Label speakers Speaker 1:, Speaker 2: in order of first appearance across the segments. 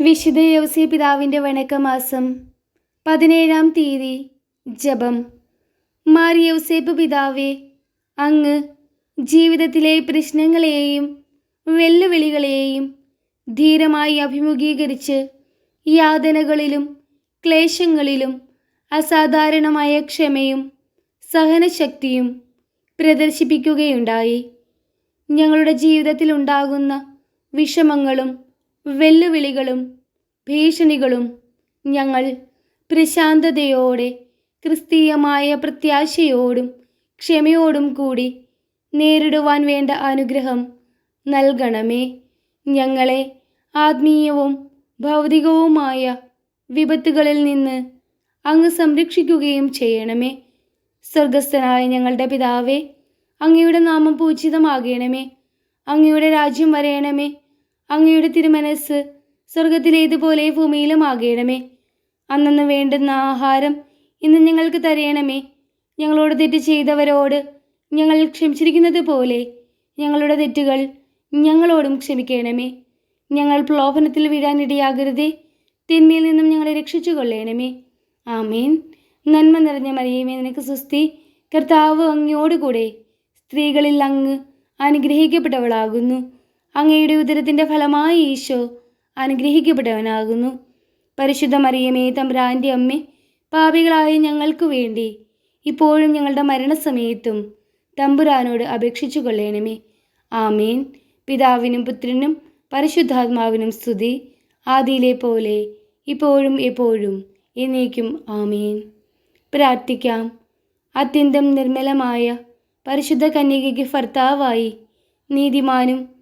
Speaker 1: വിശുദ്ധ യോസി പിതാവിന്റെ വണക്കമാസം പതിനേഴാം തീയതി ജപം. മാറി യൗസേപ്പ് പിതാവേ അങ്ങ് ജീവിതത്തിലെ പ്രശ്നങ്ങളെയും വെല്ലുവിളികളെയും ധീരമായി അഭിമുഖീകരിച്ച് യാതനകളിലും ക്ലേശങ്ങളിലും അസാധാരണമായ ക്ഷമയും സഹനശക്തിയും പ്രദർശിപ്പിക്കുകയുണ്ടായി. ഞങ്ങളുടെ ജീവിതത്തിൽ ഉണ്ടാകുന്ന വിഷമങ്ങളും വെല്ലുവിളികളും ഭീഷണികളും ഞങ്ങൾ പ്രശാന്തതയോടെ ക്രിസ്തീയമായ പ്രത്യാശയോടും ക്ഷമയോടും കൂടി നേരിടുവാൻ വേണ്ട അനുഗ്രഹം നൽകണമേ. ഞങ്ങളെ ആത്മീയവും ഭൗതികവുമായ വിപത്തുകളിൽ നിന്ന് അങ്ങ് സംരക്ഷിക്കുകയും ചെയ്യണമേ. സ്വർഗസ്ഥനായ ഞങ്ങളുടെ പിതാവേ അങ്ങയുടെ നാമം പൂജിതമാകണമേ. അങ്ങയുടെ രാജ്യം വരയണമേ അങ്ങയുടെ തിരുമനസ് സ്വർഗത്തിലേതുപോലെ ഭൂമിയിലും ആകേണമേ അന്നന്ന് വേണ്ടുന്ന ആഹാരം ഇന്ന് ഞങ്ങൾക്ക് തരയണമേ ഞങ്ങളോട് തെറ്റ് ചെയ്തവരോട് ഞങ്ങൾ ക്ഷമിച്ചിരിക്കുന്നത് പോലെ ഞങ്ങളുടെ തെറ്റുകൾ ഞങ്ങളോടും ക്ഷമിക്കണമേ. ഞങ്ങൾ പ്രലോഭനത്തിൽ വീഴാനിടയാകരുതേ തിന്മയിൽ നിന്നും ഞങ്ങളെ രക്ഷിച്ചു കൊള്ളേണമേ ആമേൻ. നന്മ നിറഞ്ഞ മറിയമേ നിനക്ക് സുസ്തി കർത്താവ് അങ്ങയോടുകൂടെ സ്ത്രീകളിൽ അങ്ങ് അനുഗ്രഹിക്കപ്പെട്ടവളാകുന്നു. അങ്ങയുടെ ഉദരത്തിന്റെ ഫലമായി ഈശോ അനുഗ്രഹിക്കപ്പെട്ടവനാകുന്നു. പരിശുദ്ധ മറിയമേ തമ്പ്രാന്റെ അമ്മേ പാപികളായ ഞങ്ങൾക്ക് വേണ്ടി ഇപ്പോഴും ഞങ്ങളുടെ മരണസമയത്തും തമ്പുരാനോട് അപേക്ഷിച്ചു കൊള്ളേണമേ. ആമേൻ. പിതാവിനും പുത്രനും പരിശുദ്ധാത്മാവിനും സ്തുതി. ആദിയിലെ പോലെ ഇപ്പോഴും എപ്പോഴും എന്നേക്കും ആമീൻ. പ്രാർത്ഥിക്കാം. അത്യന്തം നിർമ്മലമായ പരിശുദ്ധ കന്യകയ്ക്ക് ഭർത്താവായി നീതിമാനും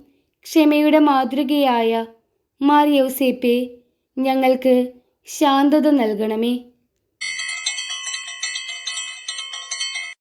Speaker 1: ക്ഷമയുടെ മാതൃകയായ മാറിയൗസേപ്പെ ഞങ്ങൾക്ക് ശാന്തത നൽകണമേ.